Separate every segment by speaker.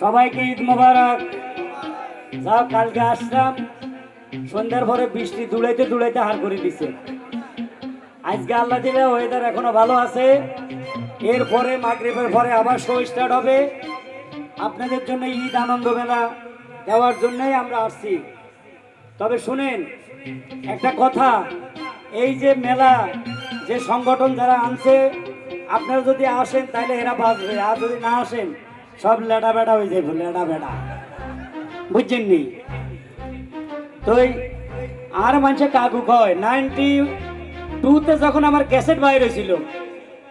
Speaker 1: সবাইকে ঈদ মোবারক। যাও, কালকে আসলাম। সন্ধ্যার পরে বৃষ্টি দুলাইতে দুলাইতে হার করে দিছে। আজকে আল্লাহ দিলে ওয়েদার এখনও ভালো আছে। এরপরে, মাগরিবের পরে আবার শো স্টার্ট হবে। আপনাদের জন্য ঈদ আনন্দ মেলা দেওয়ার জন্যই আমরা আসছি। তবে শুনেন, একটা কথা, এই যে মেলা, যে সংগঠন যারা আনছে, আপনারা যদি আসেন তাহলে এরা বাঁচবে। আর যদি না আসেন সব লেডা বেড়া হয়ে যাবে লেডা বেড়া বুঝছেন নি তো আর মানুষে কাকু কয়, নাইনটি টুতে যখন আমার ক্যাসেট বাইর হয়েছিল,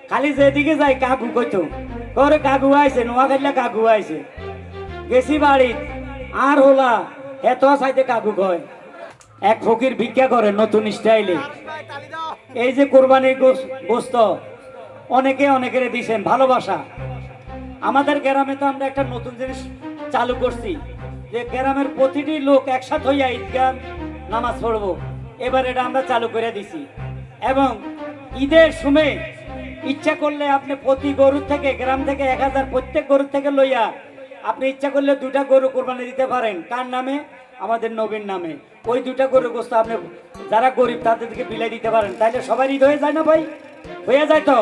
Speaker 1: খালি যেদিকে যাই কাকু কইতো করে কাকু আইছে নোয়াখাইলা কাকু আইছে। গেছি বাড়িত, আর হলা এত সাইতে কাকু কয়, এক ফকির ভিক্ষা করে নতুন স্টাইলে। এই যে কোরবানির গোস- গোস্ত অনেকে অনেকের দিছেন ভালোবাসা। আমাদের গ্রামে তো আমরা একটা নতুন জিনিস চালু করছি, যে গ্রামের প্রতিটি লোক একসাথে হইয়া ঈদগাহ নামাজ পড়ব। এবার এটা আমরা চালু করে দিছি। এবং ঈদের সময় ইচ্ছা করলে আপনি প্রতি গরুর থেকে, গ্রাম থেকে এক হাজার প্রত্যেক গরুর থেকে লইয়া আপনি ইচ্ছা করলে দুটা গরু কোরবানি দিতে পারেন। কার নামে? আমাদের নবীর নামে। ওই দুটা গরু গোস্ত আপনি যারা গরিব তাদেরকে বিলাই দিতে পারেন। তাইলে সবাই ঈদ হয়ে যায় না ভাই? হয়ে যায় তো?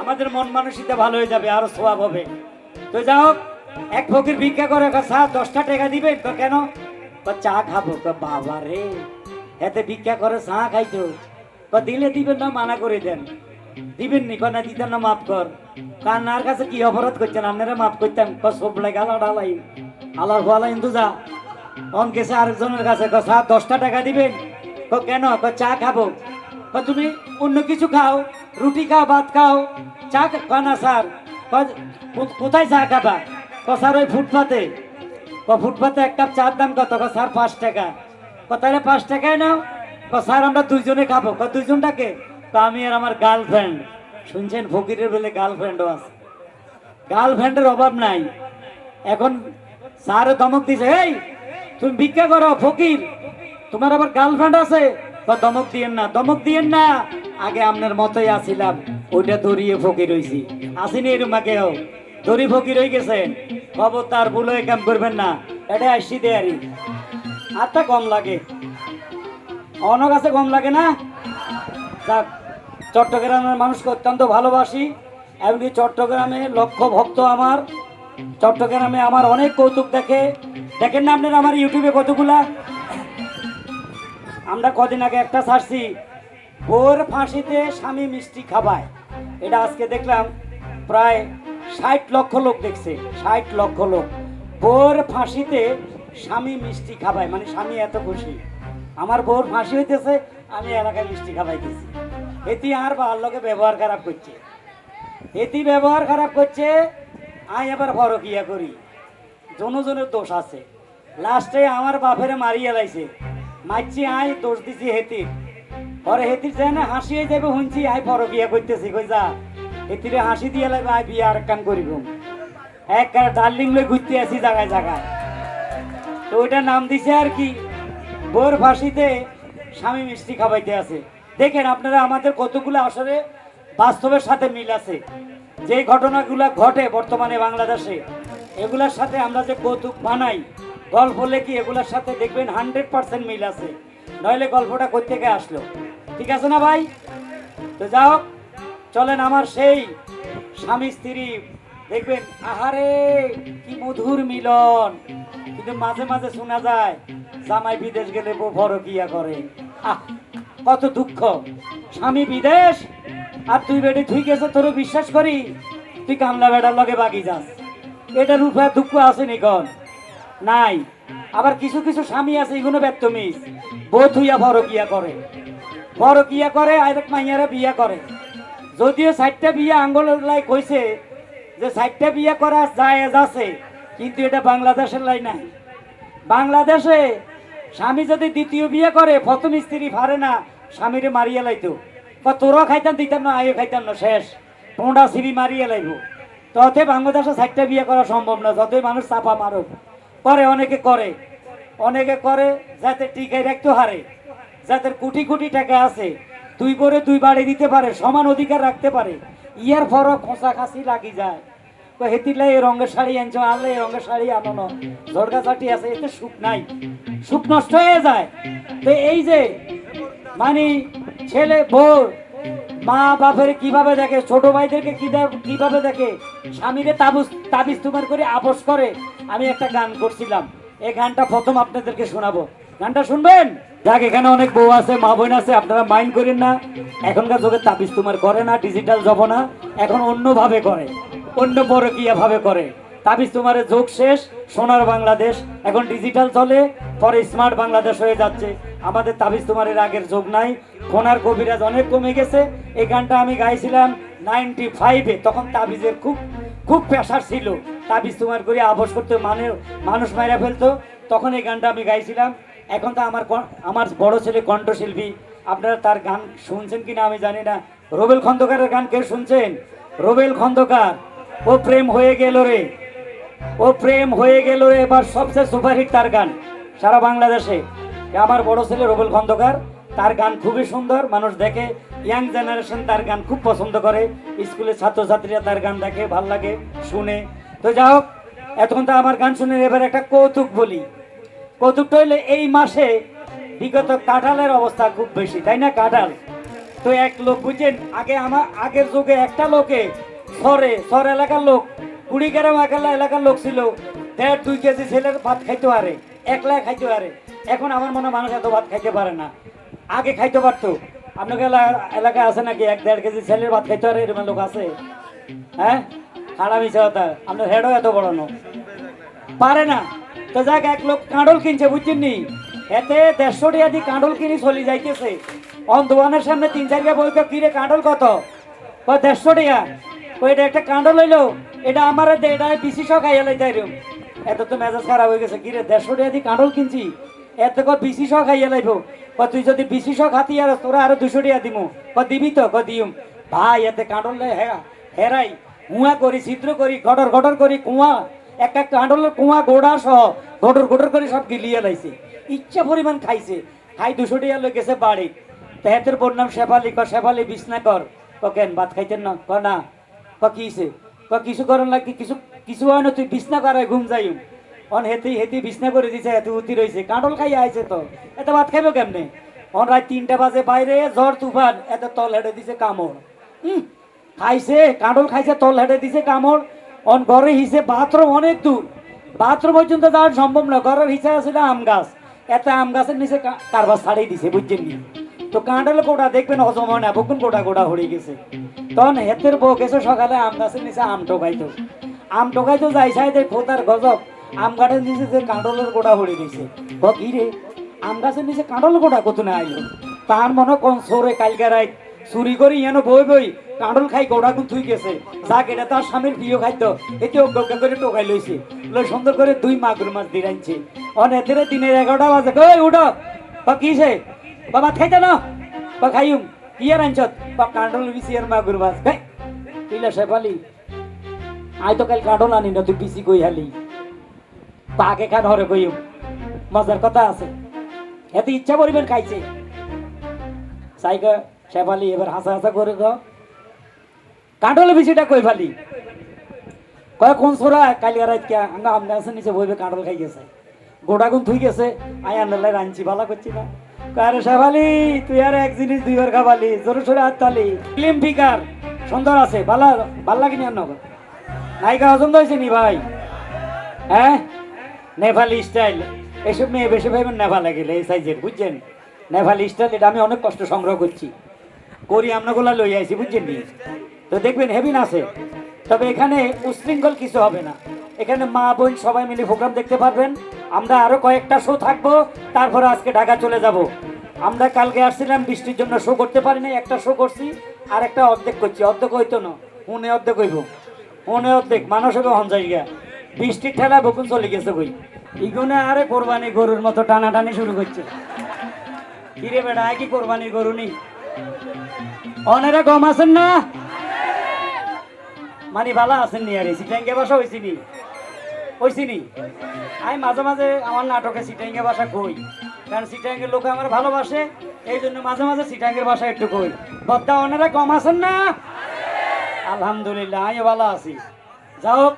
Speaker 1: আমাদের মন মানসিকতা ভালো হয়ে যাবে, আরও সোয়াব হবে। তো হোক, এক ফকির ভিক্ষা করে স্যার, দশটা টাকা দিবেন? তো কেন? তো চা খাব। তো বাবা রে, এতে ভিক্ষা করে চা খাইতো তো দিলে দিবেন না, মানা করে দেন। দিবেন নি না দিতেন না, মাফ কর। কান্নার কাছে কি অপরাধ করছেন? আপনারা মাফ করতাম। সব লাগে আলাদা আলাই আলার ভালা কিন্তু যা। অন গেছে আরেকজনের কাছে স্যার, দশটা টাকা দিবেন? কেন? চা খাব। তুমি অন্য কিছু খাও, রুটি খাও, ভাত খাও। চা খা না, স্যার। কোথায় চা খাবা ক স্যার ওই ফুটপাতে। ক ফুটপাতে এক কাপ চার দাম কত? ক স্যার পাঁচ টাকা। ক তাহলে পাঁচ টাকায় নাও। ক স্যার আমরা দুইজনে খাব। ক দুইজনটাকে? ক আমি আর আমার গার্লফ্রেন্ড। শুনছেন? ফকিরের বলে গার্লফ্রেন্ডও আছে। গার্লফ্রেন্ডের অভাব নাই। এখন স্যার ধমক দিছে, এই, তুমি ভিক্ষা করো, ফকির। তোমার আবার গার্লফ্রেন্ড আছে? বা দমক দিয়েন না। দমক দিয়েন না। আগে আপনার মতোই আসিলাম। ওইটা দড়িয়ে ফকির হইছি। আসিনি আগে হোক দড়ি ফকির হয়ে গেছেন। খবরদার ভুল হয়ে কাম করবেন না। এটা আসছি দেয়ারি। আটটা কম লাগে। অন্য কাছে কম লাগে না? যাক, চট্টগ্রামের মানুষকে অত্যন্ত ভালোবাসি এমনকি চট্টগ্রামে লক্ষ ভক্ত আমার। চট্টগ্রামে আমার অনেক কৌতুক দেখে। দেখেন না আপনারা আমার ইউটিউবে কতগুলা? আমরা কদিন আগে একটা ছাড়ছি। ভোর ফাঁসিতে স্বামী মিষ্টি খাবায়। এটা আজকে দেখলাম প্রায় ষাট লক্ষ লোক দেখছে, ষাট লক্ষ লোক। বোর ফাঁসিতে স্বামী মিষ্টি খাবায় মানে স্বামী এত খুশি। আমার বোর ফাঁসি হইতেছে, আমি এলাকায় মিষ্টি খাবাইতেছি। এটি আর ভালো লোকে ব্যবহার খারাপ করছে। এটি ব্যবহার খারাপ করছে আমি আবার ফরকিয়া করি। জনজনের দোষ আছে। লাস্টে আমার বাপেরে মারিয়া লাইছে। মারছি আই দোষ দিছি হেতির। পরে হেতির যায় না হাসিয়ে যাবে শুনছি আই ফরকিয়া করতেছি, কই যা। হেতিরে হাসি দিয়ে লাগবে আই বিয়ে আর কাম করিব। এক ডার্লিং লই ঘুরতে আসি জায়গায় জায়গায় তো ওইটার নাম দিছে আর কি, বোর ফাঁসিতে স্বামী মিষ্টি খাবাইতে আছে। দেখেন আপনারা, আমাদের কতগুলো আসলে বাস্তবের সাথে মিল আছে। যে ঘটনাগুলো ঘটে বর্তমানে বাংলাদেশে, এগুলার সাথে আমরা যে কৌতুক বানাই গল্প লেখি, এগুলার সাথে দেখবেন হান্ড্রেড পার্সেন্ট মিল আছে। নইলে গল্পটা কই থেকে আসলো। ঠিক আছে না ভাই? তো যাও চলেন আমার সেই স্বামী স্ত্রী। দেখবেন আহারে কি মধুর মিলন। কিন্তু মাঝে মাঝে শোনা যায় জামাই বিদেশ গেলে বউ ফরকিয়া করে। আহ, কত দুঃখ। স্বামী বিদেশ? আর তুই বেডে তুই গেছে তোর বিশ্বাস করি? তুই কামলা বেড়ার লগে বাগি যাস। এটার উপরে দুঃখ আছে নিকন নাই। আবার কিছু কিছু স্বামী আছে এগুলো ব্যক্তমিস বউ থুইয়া ফরকিয়া করে। ফরকিয়া করে আরেক মাইয়ারা বিয়া করে। যদিও ষাটটা বিয়া আঙ্গলের লাই কইছে যে ষাটটা বিয়ে করা যায় আছে, কিন্তু এটা বাংলাদেশের লাই নাই। বাংলাদেশে স্বামী যদি দ্বিতীয় বিয়ে করে, প্রথম স্ত্রী পারে না, স্বামীরে মারিয়ে লাইতো। তোরা খাইতাম, দিতাম না আয়ও খাইতাম না, শেষ। টোঁডা সিঁড়ি মারিয়ে লাইব। তথে বাংলাদেশে ষাটটা বিয়ে করা সম্ভব না, যতই মানুষ চাপা মারুক। করে, অনেকে করে। অনেকে করে, যাতে টিকে রাখতে হারে, যাদের কোটি কোটি টাকা আছে, দুই করে দুই বাড়ি দিতে পারে, সমান অধিকার রাখতে পারে। ইয়ার ফরক খোঁচা খাসি লাগি যায়। হেতিলা এই রঙের শাড়ি আনছো আনলে এই রঙের শাড়ি আনো ঝড়গা চাটি আছে, এতে সুখ নাই। সুখ নষ্ট হয়ে যায়। তো এই যে মানে ছেলে বউ মা বাপের কীভাবে দেখে, ছোট ভাইদেরকে কীভাবে দেখে? স্বামীরে তাবুজ তাবিজ তুমার করে আপোষ করে। আমি একটা গান করছিলাম। এই গানটা প্রথম আপনাদেরকে শোনাবো। গানটা শুনবেন? যাক, এখানে অনেক বউ আছে, মা বোন আছে, আপনারা মাইন্ড করেন না। এখনকার যুগে তাবিজ তুমার করে না, ডিজিটাল জমানা। এখন অন্যভাবে করে। অন্য পরকীয়া ভাবে করে। তাবিজ তোমার যোগ শেষ, সোনার বাংলাদেশ। এখন ডিজিটাল চলে, পরে স্মার্ট বাংলাদেশ হয়ে যাচ্ছে। আমাদের তাবিজ তোমারের আগের যোগ নাই। কোনার কবিরাজ অনেক কমে গেছে। এই গানটা আমি গাইছিলাম নাইনটি ফাইভে তখন তাবিজের খুব খুব প্রেশার ছিল। তাবিজ তোমার করে আবস করতে মানে মানুষ মাইরা ফেলতো। তখন এই গানটা আমি গাইছিলাম। এখন তো আমার আমার বড় ছেলে কণ্ঠশিল্পী। আপনারা তার গান শুনছেন কিনা আমি জানি না। রোবেল খন্দকারের গান কে শুনছেন? রোবেল খন্দকার, ও প্রেম হয়ে গেল রে। ও প্রেম হয়ে গেল এবার সবচেয়ে সুপারহিট তার গান সারা বাংলাদেশে। আমার বড় ছেলে রোবেল খন্দকার, তার গান খুবই সুন্দর, মানুষ দেখে ইয়াং জেনারেশন তার গান খুব পছন্দ করে, স্কুলের ছাত্রছাত্রীরা তার গান দেখে, ভালো লাগে, শুনে। তো যাই হোক, এতক্ষণ তো আমার গান শুনে এবার একটা কৌতুক বলি। কৌতুকটা হইলে এই মাসে বিগত কাঁঠালের অবস্থা খুব বেশি, তাই না কাঁঠাল? তো এক লোক বুঝছেন আগে আমার আগের যুগে একটা লোকে সরে, সর এলাকার লোক কুড়িগ্রাম একালা এলাকার লোক ছিল। দেড়, দুই কেজি ছেলের ভাত খাইতে পারে, একলা খাইতে পারে। এখন আমার মনে মানুষ এত ভাত খাইতে পারে না। আগে খাইতে পারতো। আপনাকে এলা- এলাকায় আছে নাকি? এক, দেড় কেজি ছেলের ভাত খাইতে পারে এরকম লোক আছে? হ্যাঁ? মিশা কথা আপনার হেডও এত বড় না। পারে না। তো যাক, এক লোক কাঁডল কিনছে, বুঝছেন নি? এতে দেড়শো টাকা দিয়ে কাঁডল কিনে চলে যাইতেছে। অন দোকানের সামনে তিন, চার বই কিরে, কাঁডল কত? দেড়শো টাকা। ও এটা একটা কাঁডল হইল এটা আমার দে, এটা বিশি খাইয়া লাইতে এত তো মেজাজ খারাপ হয়ে গেছে। কিরে দেড়শো টাকা দিয়ে কাঁডল কিনছি? এত কো বিশি শখ খাইয়া লাইব? ক তুই যদি বিশি শখ হাতি আর তোরা আরও দুশো টাকা দিমু। ক দিবি তো? ক দিম? ভাই, এতে কাঁডল হেরাই। হুয়া করি, ছিদ্র করি গটর গটর করি, কুয়া। এক এক কাঁডলের কুয়া, গোড়া সহ গটর গটর করে সব গিলিয়ে লাইছে। ইচ্ছা পরিমাণ খাইছে। খাই দুশো টাকা লই গেছে বাড়ি। তেহেতের বোর নাম শেফালি ক শেফালি, বিছনা কর। কেন ভাত খাইতেন না? ক না? কিছে ক কিছু করেন লাগি, কিছু কিছু হয় না, তুই বিছনা করে ঘুম যাইম। অন হেতি হেতি বিছনা করে দিছে, এত উতি রইছে। কাঁডল খাই আইছে তো। এত ভাত খাইব কেমনে? অন রাত তিনটা বাজে বাইরে ঝড় তুফান, এত তল হেঁটে দিছে কামড়। হুম, খাইছে কাঁডল খাইছে, তল হেঁটে দিছে কামড়। অন ঘরে হিসে বাথরুম অনেক দূর। বাথরুম পর্যন্ত যাওয়া সম্ভব না, ঘরের হিসে আছে আম গাছ। এত আম গাছের নিচে কা- কারবার ছাড়িয়ে দিছে, বুঝছেন নি তো কাঁডল কোটা দেখবেন হজম হয় না কোটা কোটা হয়ে গেছে। তখন হেতের বউ গেছে সকালে, আম গাছের নিচে আম টোকাইতো আম টোকাইতো যাই সাইদের খোতার গজব। আম গাছের নিচে যে কাঁডলের গোড়া হয়ে গেছে। ক আম গাছের নিচে কাঁডল গোটা কত না আইলো? তার মনে কোন সরে কালকে রাত চুরি করি যেন বই বই কাঁডল খাই গোড়া গুন থুই গেছে। যাক, এটা তার স্বামীর প্রিয় খাদ্য। এতে অজ্ঞা করে টোকাই লইছে। লই সুন্দর করে দুই মাগুর মাছ দিরাইছে। অন এতে দিনের এগারোটা বাজে। কই, উঠো! বা কিসে বাবা খাইতে না। বা খাইম আর আনছত। বা কাঁডল বিসি আর মাগুর মাছ। খাই তুইলা শেফালি। আই তো কাল কাঁডল আনি না, তুই বিসি কই হালি। পাকে খান হরে কইম মজার কথা আছে। এত ইচ্ছা পরিমাণ খাইছে। সাইকা শেফালি এবার হাসা হাসা করে গ কাঁটলে বেশিটা কই ফালি। কয়, কোন সোরা কালিয়া রাত কে আঙ্গা আমনে আছে, নিচে বইবে কাঁটল খাই গেছে। গোটা গুন থুই গেছে। আই আন্দালাই রাঞ্চি ভালা করছি না। তুই আর এক জিনিস খাবালি ফিল্ম ফিকার সুন্দর আছে ভাই? হ্যাঁ? স্টাইল। এসব মেয়ে বেশি বুঝছেন? স্টাইল, এটা আমি অনেক কষ্ট সংগ্রহ করছি। করি আপনাগুলা লই আইছি, বুঝছেন তো দেখবেন হেভিন আছে। তবে এখানে উশৃঙ্খল কিছু হবে না। এখানে মা, বোন সবাই মিলে প্রোগ্রাম দেখতে পারবেন। আমরা আরও কয়েকটা শো থাকব, তারপরে আজকে ঢাকা চলে যাব। আমরা কালকে আসছিলাম, বৃষ্টির জন্য শো করতে পারি নাই একটা শো করছি, আর একটা অর্ধেক করছি। অর্ধেক হইতো না উনে অর্ধেক হইব। উনে অর্ধেক মানুষ হবে হন জায়গা। বৃষ্টির ঠেলা বকুন চলে গেছে কই? ইগুনে আরে কোরবানি গরুর মতো টানাটানি শুরু করছে। কিরে বেটা কি কোরবানি গরু নেই অনেরা কম আছেন না? মানে ভালো আছেন নি আরে সিটাঙ্গে বাসা হয়েছি নি হয়েছি নি আমি মাঝে মাঝে আমার নাটকে সিটাঙ্গে বাসা কই। কারণ সিটাঙ্গের লোক আমার ভালোবাসে, এই জন্য মাঝে মাঝে সিটাঙ্গের বাসা একটু কই। বদ্দা ওনারা কম আছেন না? আলহামদুলিল্লাহ আমি ভালো আছি। যা হোক,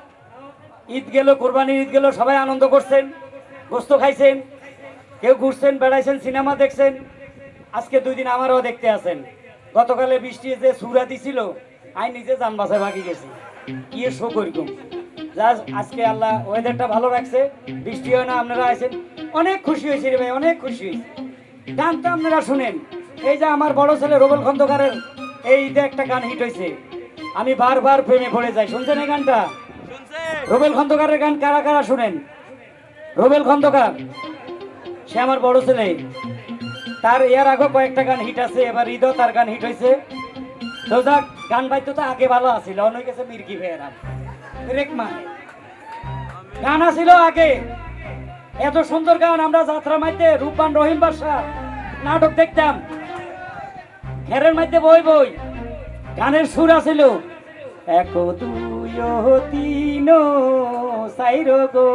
Speaker 1: ঈদ গেল, কোরবানির ঈদ গেল, সবাই আনন্দ করছেন, গোস্ত খাইছেন, কেউ ঘুরছেন, বেড়াইছেন, সিনেমা দেখছেন, আজকে দুই দিন আমারও দেখতে আসেন গতকালে বৃষ্টি যে সুরা দিছিল আই নিজে যান বাসায় ভাগি গেছি। কি শো করিকুম আজকে আল্লাহ ওয়েদারটা ভালো রাখছে। বৃষ্টি হয় না আপনারা আছেন। অনেক খুশি হয়েছে রে ভাই অনেক খুশি হয়েছে। গান তো আপনারা শুনেন। এই যে আমার বড় ছেলে রবল খন্দকারের এই ঈদে একটা গান হিট হয়েছে আমি বারবার প্রেমে পড়ে যাই। শুনছেন এই গানটা? রবেল খন্দকারের গান কারা কারা শুনেন? রবেল খন্দকার সে আমার বড় ছেলে। তার এর আগে কয়েকটা গান হিট আছে এবার ঈদও তার গান হিট হয়েছে। তো যাক গান বাইতো তো আগে ভালো আছিল অনেক গেছে মির্কি ভেয়েরা রেকমা। গান আছিল আগে। এত সুন্দর গান আমরা যাত্রা মাইতে রূপবান রহিম বাদশা নাটক দেখতাম। ঘেরের মধ্যে বই বই, গানের সুর আছিল। এক দুই ও তিন সাইর গো।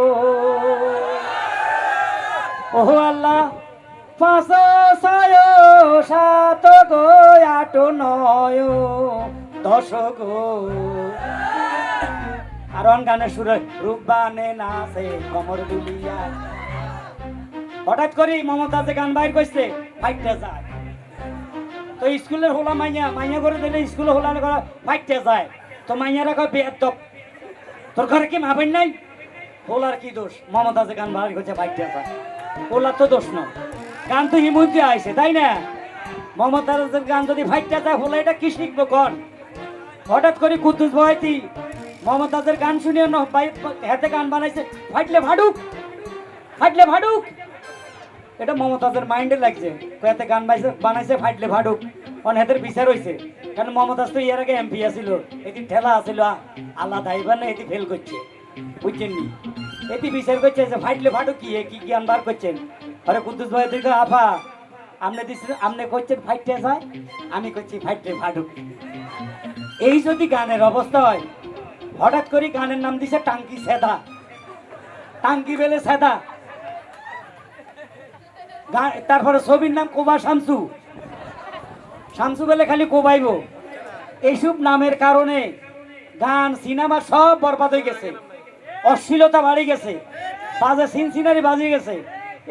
Speaker 1: ওহ আল্লাহ, পাঁচ ছয় সাত গো, আট নয় দশ গো। অন গানের সুরে রূপবানে নাচে কমর দুলিয়া। হঠাৎ করে মমতাজে গান বাইর করছে ফাইটটা যায়। তো স্কুলের হোলা মাইয়া মাইয়া করে দিলে স্কুলে হোলা করা ফাইটতে যায়। তো মাইয়ারা কয় বেয়ার তোর ঘরে কি মাবেন নাই? হোলার কি দোষ? মমতাজে গান বাইর করছে ফাইটতে যায়। হোলার তো দোষ না। গান তো হিমন্ত্রী আইছে, তাই না? মমতাজের গান যদি ফাইটতে যায়, হোলা এটা কি শিখব কন? হঠাৎ করে কুদ্দুস বহাইতি মমতাজের গান শুনিয়ে হাতে গান বানাইছে। ফাইটলে ভাডুক ফাইটলে ভাডুক। এটা মমতাজের মাইন্ডে লাগছে। কয়াতে গান বাইছে বানাইছে, ফাইটলে ভাডুক। অন হাতের বিচার হইছে। কারণ মমতাজ তো ইয়ার আগে এমপি আছিল। এটি ঠেলা আছিল, আ- আল্লাহ দাইবার না এটি ফেল করছে। বুঝছেন নি? এটি বিচার করছে যে ফাইটলে ভাডুক কি? কি জ্ঞান বার করছেন? আরে কুদ্দুস ভাই দেখো আফা আপনি দিচ্ছেন আপনি করছেন ফাইটে যায়? আমি করছি ফাইটলে ভাডুক। এই যদি গানের অবস্থা হয় হঠাৎ করে গানের নাম দিছে টাঙ্কি সেদা। টাঙ্কি বেলে সেদা। তারপরে ছবির নাম কোবা শামসু। শামসু বেলে খালি কোবাইব। এইসব নামের কারণে গান, সিনেমা সব বরবাদ হয়ে গেছে। অশ্লীলতা বাড়ি গেছে। বাজে সিন সিনারি বাজিয়ে গেছে।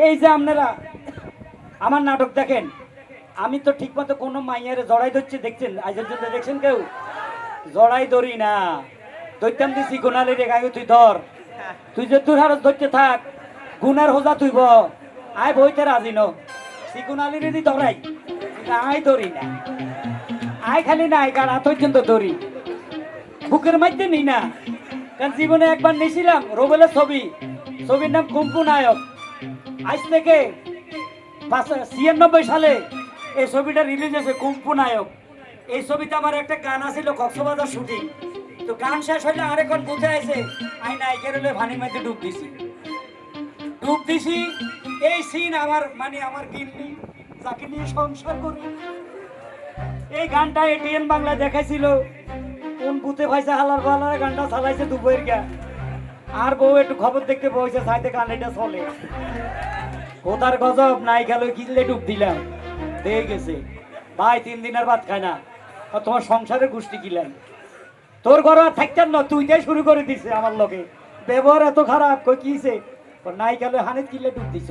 Speaker 1: এই যে আপনারা আমার নাটক দেখেন, আমি তো ঠিকমতো কোনো মাইয়ারে জড়াই ধরছি, দেখছেন? আজ দেখছেন কেউ? জড়াই ধরি না। দৈত্যাম দিছি গুনালি রে গায়ে, তুই ধর। তুই যে তোর হারত ধরতে থাক গুনার হোজা তুই ব। আয় বইতে রাজি ন। সিকুনালি রে দি ধরাই আয় ধরি না। আয় খালি না আয় কার আত পর্যন্ত ধরি বুকের মধ্যে নি না। কারণ জীবনে একবার নিয়েছিলাম রোবেলের ছবি। ছবির নাম কুম্পু নায়ক। আজ থেকে ছিয়ানব্বই সালে এই ছবিটা রিলিজ হয়েছে কুম্পু নায়ক। এই ছবিতে আমার একটা গান আছিল কক্সবাজার শুটিং তো গান শেষ হইলে আরেকজন বুঝে আছে আই নায়িকের হলে ভানির মধ্যে ডুব দিছি। ডুব দিছি, এই সিন আমার মানে আমার গিন্নি, যাকে নিয়ে সংসার করি। এই গানটা এটিএন বাংলা দেখাইছিল, কোন বুতে ভাইছে হালার বালার গানটা চালাইছে দুপুরের গা। আর বউ একটু খবর দেখতে বসে সাইতে গান এটা চলে। কোথার গজব, নাই গেল কিনলে ডুব দিলাম। দিয়ে গেছে। ভাই, তিন দিনের ভাত খায় না। আর তোমার সংসারের গোষ্ঠী কিলাম। তোর ঘরে আর থাকতেন না, তুই দিয়ে শুরু করে দিছে আমার লোকে ব্যবহার এত খারাপ, কই কিছে নাই গেলে হানিত কিলে ডুব দিছ।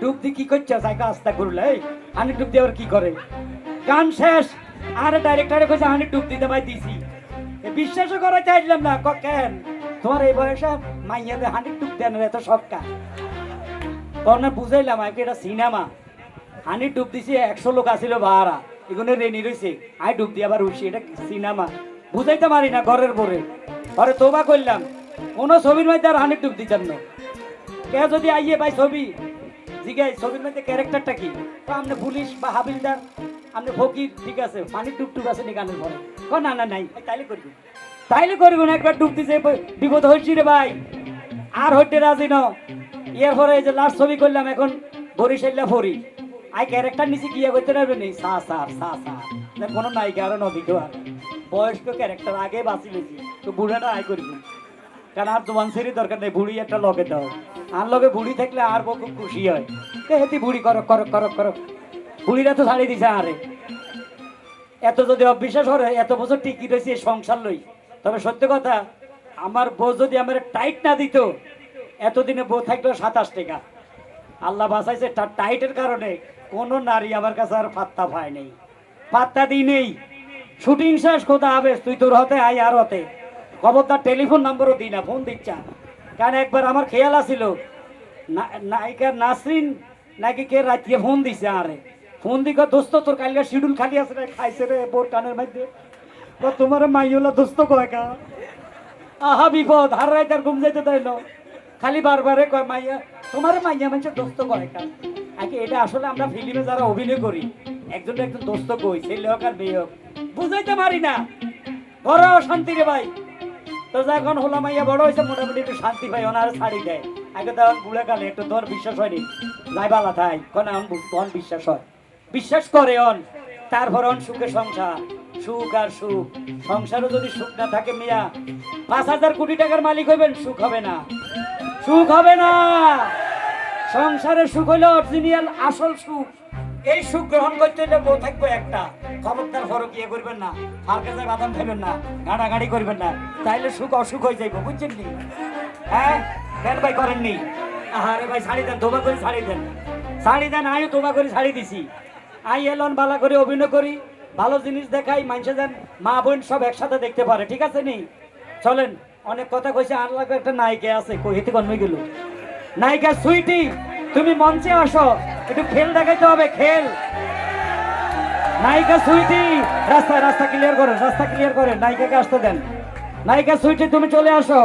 Speaker 1: ডুব দি কি করছে? সাইকা আস্তা এই? হানি ডুব দিয়ে কি করে? গান শেষ। আর ডাইরেক্টরে কইছে হানি ডুব দিতে ভাই দিছি। বিশ্বাসও করা চাইলাম না ক কেন? তোমার এই বয়সে মাইয়াতে হানি ডুব দেন এত সবকা তখন বুঝাইলাম, আগে এটা সিনেমা। হানি ডুব দিছি, একশো লোক আসিল বাহারা এগুলো রেনি রয়েছে আই ডুব দিয়ে আবার উঠছি, এটা সিনেমা। বুঝাইতে পারি না ঘরের পরে। ঘরে তোবা করলাম কোনো ছবির মধ্যে আর হানি ডুব দিতাম না। কে যদি আইয়ে ভাই ছবি জিগাই ছবির মধ্যে ক্যারেক্টারটা কি? তো আপনি পুলিশ বা হাবিলদার? আপনি ফকির? ঠিক আছে পানি ডুব টুব আছে নি গানের ঘরে ক না না, নাই তাইলে করবি তাইলে করবি না, একবার ডুব দিছে বিপদ হয়েছি রে ভাই। আর হইতে রাজি ন এর পরে এই যে লাস্ট ছবি করলাম, এখন বরিশাল্লা ফরি আই, ক্যারেক্টার নিচে গিয়ে করতে পারবে নি? সা সার সা সার কোনো নায়িকা আরও নদীকে আর বয়স্ক ক্যারেক্টার আগে বাঁচি বেশি তো বুড়াটা আয় করবি। কারণ আর জোয়ান সেরি দরকার নেই, বুড়ি একটা লগে দাও। আর লগে বুড়ি থাকলে আর বউ খুব খুশি হয়। হেতি বুড়ি করক করক করক করক। বুড়িরা তো ছাড়ি দিছে আরে। এত যদি অবিশ্বাস করে, এত বছর টিকি রয়েছে সংসার লই। তবে সত্য কথা, আমার বউ যদি আমার টাইট না দিত, এতদিনে বউ থাকল সাতাশ টাকা। আল্লাহ বাঁচাইছে টাইটের কারণে কোনো নারী আমার কাছে আর পাত্তা পায় নেই। পাত্তা দিই নেই। শুটিং শেষ কোথা হবে তুই তোর হতে আই আর হতে। খবরদার টেলিফোন নম্বরও দিই না, ফোন দিচ্ছা। কারণ একবার আমার খেয়াল আছিল? না- নায়িকা নাসরিন নাকি কে রাত্রে ফোন দিছে আরে? ফোন দিকে দোস্ত, তোর কালকে শিডিউল খালি আছে রে, খাইছে রে, বোর কানের মধ্যে। তোমার মাইওলা দোস্ত কয় কা? আহা, বিপদ, হার রাইতে আর ঘুম তাই না। খালি বারবারে কয়, মাইয়া, তোমার মাইয়া মানুষের দোস্ত কয় কা? আগে এটা আসলে আমরা ফিল্মে যারা অভিনয় করি, একজন একজন দোস্ত কই ছেলে হোক আর মেয়ে হোক। বুঝাইতে পারি না। বড় শান্তি রে ভাই। তো যখন হলো মাইয়া বড় হয়েছে মোটামুটি একটু শান্তি পাই ওনার ছাড়ি দেয়। আগে তখন বুড়ে কালে একটু তোর বিশ্বাস হয়নি। যাই বালা থাই কোন তখন বিশ্বাস হয়। বিশ্বাস করে অন, তারপর অন সুখে সংসার। সুখ আর সুখ। সংসারও যদি সুখ না থাকে মিয়া, পাঁচ হাজার কোটি টাকার মালিক হইবেন, সুখ হবে না। সুখ হবে না। সংসারের সুখ হইল অরিজিনাল আসল সুখ। এই সুখ গ্রহণ করতে হলে বউ থাকবে একটা। খবরদার ফরক ইয়ে করবেন না? ফার কাছে বাদাম খাবেন না গাড়াগাড়ি করবেন না। তাইলে সুখ অসুখ হয়ে যাইব, বুঝছেন নি? হ্যাঁ? কেন ভাই করেননি আরে ভাই, শাড়ি দেন, ধোবা করে শাড়ি দেন। শাড়ি দেন আয়ও ধোবা করে শাড়ি দিছি। আই এলন বালা করে অভিনয় করি, ভালো জিনিস দেখাই, মানুষে দেন মা বোন সব একসাথে দেখতে পারে, ঠিক আছে নি? চলেন, অনেক কথা কইছে, আর একটা নায়িকা আছে কই হেতে কনমে গেল। নায়িকা সুইটি, তুমি মঞ্চে আসো। একটু খেল দেখাইতে হবে, খেল। নায়িকা সুইটি রাস্তা রাস্তা ক্লিয়ার করেন, রাস্তা ক্লিয়ার করেন, নায়িকাকে আসতে দেন। নায়িকা সুইটি, তুমি চলে আসো।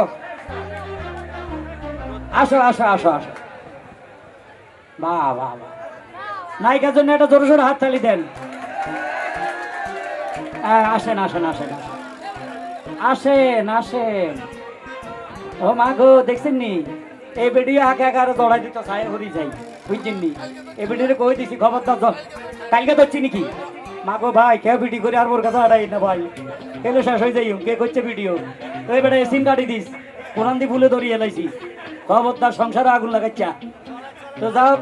Speaker 1: আসো আসো আসো আসো। বাহ বাহ নায়িকার জন্য একটা জোরে জোরে হাত তালি দেন। আসেন আসেন আসেন। আসেন আসেন। ও মা গো, দেখছেন নি? এই ভিডিও আগে আগে আরও দৌড়াই দিত সাহেব হরি যাই। বুঝছেন নি ভিডিওতে কই দিছি? খবরদার দল কালকে ধরছি নাকি? মা গো ভাই, কেউ ভিডিও করে আর মোর কাছে আড়াই না ভাই। কেলে শেষ হয়ে যাই কে করছে ভিডিও তো এবারে সিম কাটি দিস। কোরআন দি ফুলে ধরিয়ে লাইছি। খবরদার সংসারে আগুন লাগাচ্ছা তো যাও,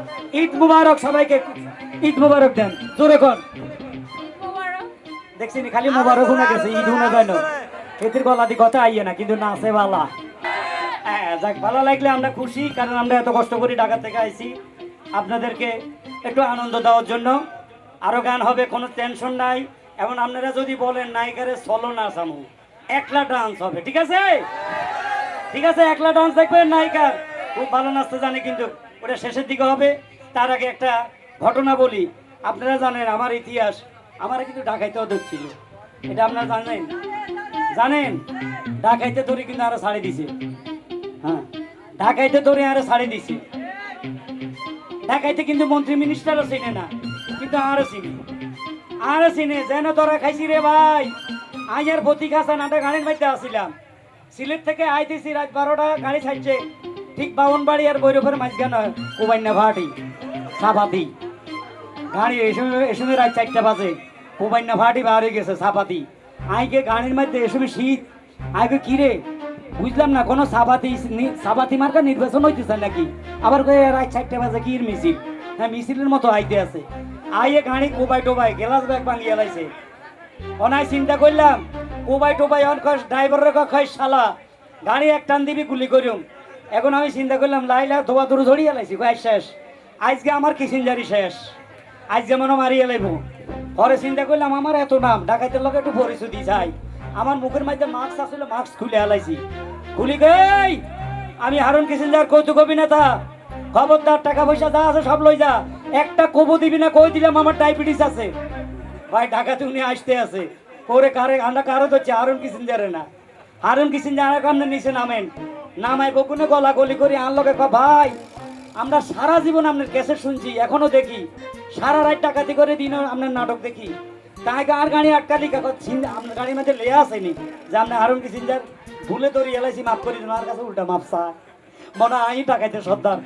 Speaker 1: ঈদ মুবারক সবাইকে, ঈদ মুবারক দেন। জোরে কর। দেখছি খালি মুবারক শুনে গেছে, ঈদ শুনে যায় না। এদের গলা দি কথা আইয়ে না, কিন্তু নাচে বালা। হ্যাঁ যাক, ভালো লাগলে আমরা খুশি, কারণ আমরা এত কষ্ট করি ঢাকা থেকে আইছি। আপনাদেরকে একটু আনন্দ দেওয়ার জন্য। আরও গান হবে, কোনো টেনশন নাই। এবং আপনারা যদি বলেন, নায়িকারে সলো না সামু, একলা ডান্স হবে, ঠিক আছে? ঠিক আছে, একলা ডান্স দেখবেন নায়িকার। খুব ভালো নাচতে জানে কিন্তু, ওটা শেষের দিকে হবে। তার আগে একটা ঘটনা বলি। আপনারা জানেন, আমার ইতিহাস, আমার কিন্তু ডাকাইতে ডাকাইতেও ধরছিল এটা আপনারা জানেন? জানেন? ডাকাইতে ধরে কিন্তু আরও ছাড়ি দিছে। হ্যাঁ ঢাকাইতে ধরে আরও ছাড়ি দিছে। ঢাকাইতে কিন্তু মন্ত্রী মিনিস্টারও চিনে না, কিন্তু আরও চিনে। আরও চিনে, যেন তোরা খাইছি রে ভাই। আইয়ার প্রতীক হাসান আটা গাড়ির মধ্যে আসিলাম। সিলেট থেকে আইতেছি রাত বারোটা, গাড়ি ছাড়ছে ঠিক বাউনবাড়ি আর বৈরবের মাঝখানে কুবাইনা ভাটি, সাফাতি। গাড়ি এসে এসে রাত চারটা বাজে। কুবাইনা ভাটি বার হয়ে গেছে, সাফাতি। আইকে গাড়ির মধ্যে এসে শীত। আইকে কিরে বুঝলাম না, কোনো সাবাতি সাবাতি মার্কা নির্বাচন হইতেছে নাকি? আবার রাত চারটে বাজে কি মিছিল? হ্যাঁ মিছিলের মতো আইতে আছে। আইয়ে গাড়ি কোবাই টোবাই গ্লাস ব্যাগ ভাঙিয়ে লাইছে। অনাই চিন্তা করলাম, কোবাই টোবাই অন কয় ড্রাইভারের কয় শালা, গাড়ি এক টান দিবি গুলি করিম। এখন আমি চিন্তা করলাম, লাইলা ধোয়া দূর ধরিয়ে লাইছি, কয় শেষ। আজকে আমার কিসিনজারি শেষ। আজকে মনে মারিয়ে লাইব। পরে চিন্তা করলাম, আমার এত নাম, ডাকাইতের লোক একটু পরিচুদি চাই। আমার মুখের মধ্যে মাস্ক আসলে মাস্ক খুলে হালাইছি খুলি গই! আমি হারুন কিসিনজার কৌতুক অভিনেতা। খবরদার টাকা পয়সা যা আছে সব লই যা। একটা কবু দিবি না, কই দিলাম, আমার ডায়াবেটিস আছে। ভাই, ঢাকাতে উনি আসতে আছে। ওরে কারে, আমরা কারও তো হারুন কিসিনজারে না। হারুন কিসিনজার কামনে নিচে নামেন। নামাই বকুনে গলা গলি করে আনলোকে ভাই, আমরা সারা জীবন আপনার ক্যাসেট শুনছি, এখনও দেখি। সারা রাত টাকাতি করে দিনও আপনার নাটক দেখি। তাই আর গাড়ি আটকালি কাকত আপনার গাড়ির মধ্যে লেয়া আসেনি যে আপনি হারুন কিসিনজার ভুলে তোর এলাইছি মাফ করি আর কাছে উল্টা মাপ চা মনে আই টাকাইতে সর্দার।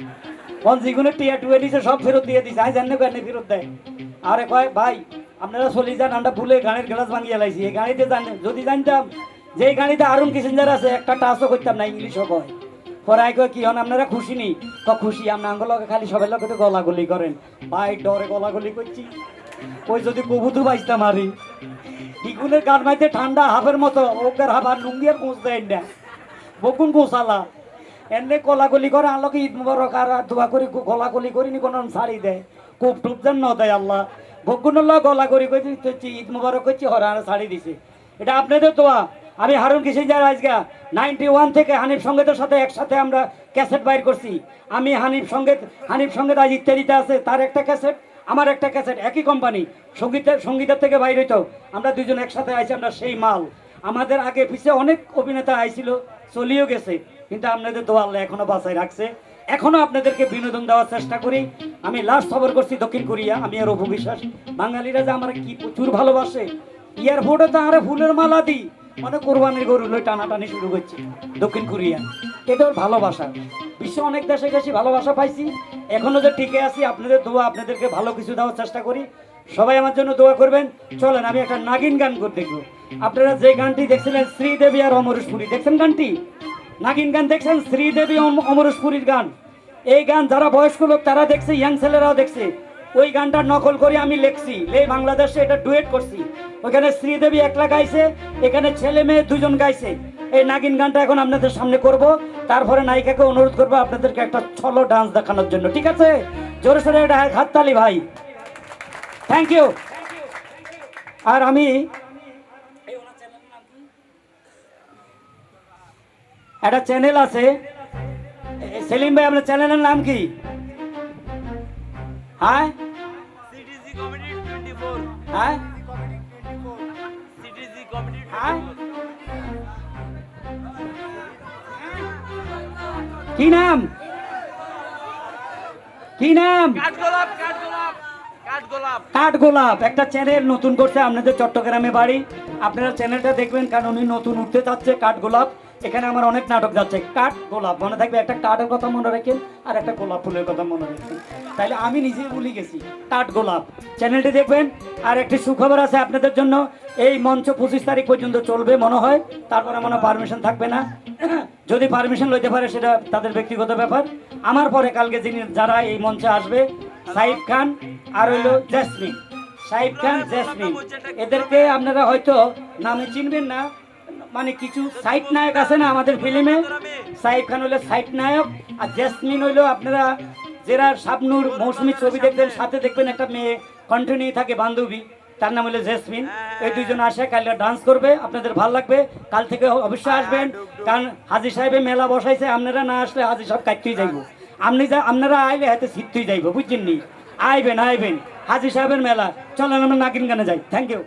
Speaker 1: কোন যেগুলো টিয়া টুয়ে দিছে, সব ফেরত দিয়ে দিছে, আই জানে কেন ফেরত দেয়? আরে কয়, ভাই, আপনারা চলে যান, আমরা ভুলে গাড়ির গ্লাস ভাঙিয়ে লাইছি, এই গাড়িতে জানেন যদি জানতাম যে এই গাড়িতে আরুন কিসেঞ্জার আছে, একটা টাচও করতাম না, ইংলিশও কয়। পরে আই কয় কি হন, আপনারা খুশি নেই তো খুশি আমরা আঙ্গলকে খালি সবাই লোক একটু গলাগলি করেন। ভাই, ডরে গলাগলি করছি। ওই যদি কবুতর বাঁচতাম আরি ইগুনের গান মাইতে ঠান্ডা হাফের মতো, ওকের হাফ আর লুঙ্গি আর পৌঁছ দেয় না। বকুন পৌঁছালা এনে কলাকলি করে আলোকে ঈদ মুবারক আর দোয়া করি গলাকলি করি নি, কোনো শাড়ি দেয়। খুব টুপ যেন দেয় আল্লাহ। বকুনুল্লাহ গলা করি কইছি, ঈদ মুবারক করছি হরা শাড়ি দিছে। এটা আপনাদের দোয়া। আমি হারুন কিসিঞ্জার আজকে? নাইনটি ওয়ান থেকে হানিফ সঙ্গীতের সাথে একসাথে আমরা ক্যাসেট বাইর করছি। আমি হানিফ সংগীত হানিফ সংগীত আজ ইত্যাদিতে আছে, তার একটা ক্যাসেট। আমার একটা ক্যাসেট, একই কোম্পানি সঙ্গীতের সঙ্গীতের থেকে বাইরে হইতো। আমরা দুজন একসাথে আইছি, আমরা সেই মাল। আমাদের আগে পিছে অনেক অভিনেতা আইছিল, চলিও গেছে, কিন্তু আপনাদের দোয়া আল্লাহ এখনও বাঁচাই রাখছে। এখনও আপনাদেরকে বিনোদন দেওয়ার চেষ্টা করি। আমি লাস্ট খবর করছি দক্ষিণ কোরিয়া, আমি আর অপু বিশ্বাস। বাঙালিরা যে আমার কি প্রচুর ভালোবাসে, এয়ারপোর্টে তো আরে ফুলের মালা দিই। মানে কোরবানির গরু লই টানাটানি শুরু করছে দক্ষিণ কোরিয়া। এটা ওর ভালোবাসা। বিশ্ব অনেক দেশে গেছি, ভালোবাসা পাইছি। এখনও যে টিকে আছি, আপনাদের দোয়া, আপনাদেরকে ভালো কিছু দেওয়ার চেষ্টা করি। সবাই আমার জন্য দোয়া করবেন। চলেন, আমি একটা নাগিন গান করে দেখব। আপনারা যে গানটি দেখছিলেন, শ্রীদেবী আর অমরেশপুরী, দেখছেন গানটি? নাগিন গান দেখছেন? শ্রীদেবী অম- অমরেশপুরীর গান। এই গান যারা বয়স্ক লোক, তারা দেখছে, ইয়াং ছেলেরাও দেখছে। ওই গানটা নকল করে আমি লিখছি। লে বাংলাদেশে এটা ডুয়েট করছি। ওখানে শ্রীদেবী একলা গাইছে, এখানে ছেলে মেয়ে দুজন গাইছে। এই নাগিন গানটা এখন আপনাদের সামনে করব। তারপরে নায়িকাকে অনুরোধ করব আপনাদেরকে একটা ছলো ডান্স দেখানোর জন্য। ঠিক আছে? জোরে সোরে এটা হাততালি ভাই। থ্যাংক ইউ আর আমি একটা চ্যানেল আছে। সেলিম ভাই আপনার চ্যানেলের নাম কি? হ্যাঁ?
Speaker 2: সিটিজি কমেডি 24
Speaker 1: হ্যাঁ? কি নাম? কি নাম? কাঠ গোলাপ। একটা চ্যানেল নতুন করছে আপনাদের চট্টগ্রামে বাড়ি। আপনারা চ্যানেলটা দেখবেন কারণ উনি নতুন উঠতে চাচ্ছে কাঠ গোলাপ। এখানে আমার অনেক নাটক যাচ্ছে। কাঠ গোলাপ মনে থাকবে একটা কাঠের কথা মনে রাখেন আর একটা গোলাপ ফুলের কথা মনে রাখেন। তাইলে আমি নিজে ভুলে গেছি। কাঠ গোলাপ। চ্যানেলটি দেখবেন। আর একটি সুখবর আছে আপনাদের জন্য। এই মঞ্চ পঁচিশ তারিখ পর্যন্ত চলবে মনে হয়। তারপরে মনে পারমিশন থাকবে না। যদি পারমিশন লইতে পারে সেটা তাদের ব্যক্তিগত ব্যাপার। আমার পরে কালকে যিনি যারা এই মঞ্চে আসবে সাইফ খান আর হইল জেসমিন। সাইফ খান জেসমিন। এদেরকে আপনারা হয়তো নামে চিনবেন না। মানে কিছু সাইট নায়ক আছে না আমাদের ফিল্মে? সাইফ খান হলো সাইট নায়ক আর জেসমিন হইল আপনারা যারা শাবনুর মৌসুমী ছবি দেখবেন সাথে দেখবেন একটা মেয়ে কন্টিনিউ থাকে বান্ধবী। তার নাম হলো জেসমিন। এই দুইজন আসে, কালকে ডান্স করবে, আপনাদের ভালো লাগবে। কাল থেকে অবশ্যই আসবেন, কারণ হাজি সাহেবের মেলা বসাইছে, আপনারা না আসলে হাজি সাহেব কাটতেই যাইব। আপনি যা আপনারা আইলে হাতে সিটতেই যাইব, বুঝছেন নি? আইবেন আইবেন। হাজি সাহেবের মেলা, চলেন আমরা নাগিন গানে যাই। Thank you